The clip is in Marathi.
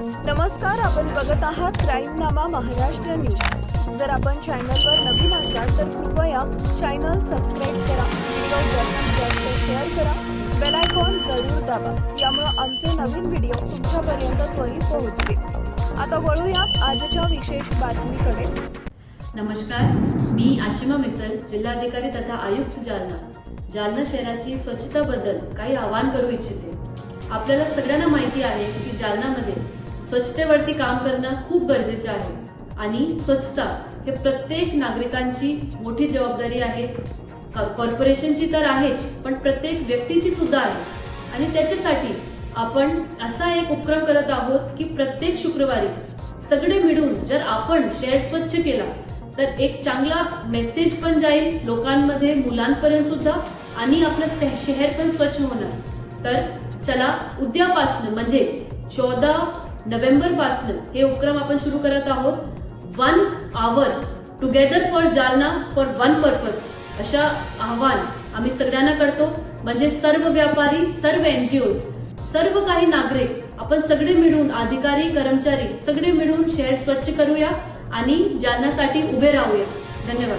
नमस्कार आपण बघत आहात क्राईमनामा महाराष्ट्र न्यूज. जर आपण चॅनलवर नवीन असाल तर कृपया चॅनल सबस्क्राईब करा व्हिडिओ जास्तीत जास्त शेअर करा. बेल आयकॉन जरूर दाबा यामुळे आमचे नवीन व्हिडिओ तुमच्यापर्यंत त्वरित पोहोचतील. आता वळूया आजच्या विशेष बातमीकडे. नमस्कार मी आशिमा मित्तल जिल्हाधिकारी तथा आयुक्त जालना. जालना शहराची स्वच्छताबद्दल काही आवाहन करू इच्छिते. आपल्याला सगळ्यांना माहिती आहे की जालनामध्ये स्वच्छतेवरती काम करणं खूप गरजेचं आहे. आणि स्वच्छता हे प्रत्येक नागरिकांची मोठी जबाबदारी आहे. कॉर्पोरेशनची तर आहेच पण प्रत्येक व्यक्तीची सुद्धा आहे. आणि त्याच्यासाठी आपण असा एक उपक्रम करत आहोत की प्रत्येक शुक्रवारी सगळे मिळून जर आपण शहर स्वच्छ केला तर एक चांगला मेसेज पण जाईल लोकांमध्ये मुलांपर्यंत सुद्धा आणि आपलं शहर पण स्वच्छ होणार. तर चला उद्यापासून म्हणजे चौदा नोव्हेंबरपासून हे उपक्रम आपण सुरू करत आहोत. One hour together for Jalna for one purpose अशा आव्हान आम्ही सगळ्यांना करतो. म्हणजे सर्व व्यापारी सर्व एनजीओ सर्व काही नागरिक आपण सगळे मिळून अधिकारी कर्मचारी सगळे मिळून शहर स्वच्छ करूया आणि जालनासाठी उभे राहूया. धन्यवाद.